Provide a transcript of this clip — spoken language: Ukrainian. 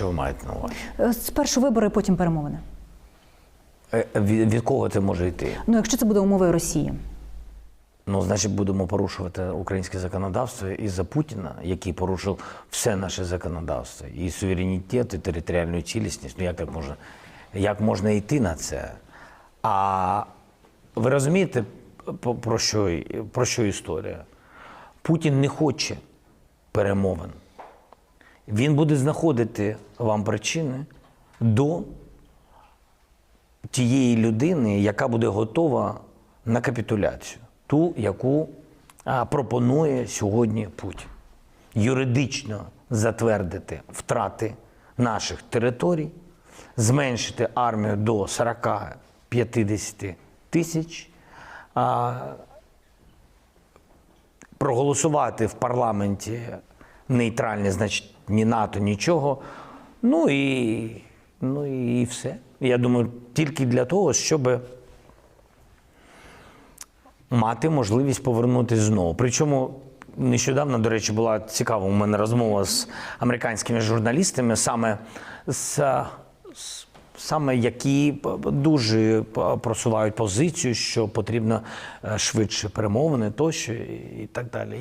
Що ви маєте на увазі? Е, Спершу вибори, потім перемовини. Е, Від, від кого це може йти? Ну, якщо це буде умовою Росії. Ну, значить, будемо порушувати українське законодавство і за Путіна, який порушив все наше законодавство, і суверенітет, і територіальну цілісність. Ну як так можна, як можна йти на це? А ви розумієте, про що, про що історія? Путін не хоче перемовин. Він буде знаходити вам причини до тієї людини, яка буде готова на капітуляцію, ту, яку пропонує сьогодні Путін. Юридично затвердити втрати наших територій, зменшити армію до 40-50 тисяч, проголосувати в парламенті нейтральне, значить, ні НАТО, нічого. Ну і, ну і все. Я думаю, тільки для того, щоб мати можливість повернутися знову. Причому нещодавно, до речі, була цікава у мене розмова з американськими журналістами, саме з. з- Саме які дуже просувають позицію, що потрібно е, швидше перемовини тощо і і так далі.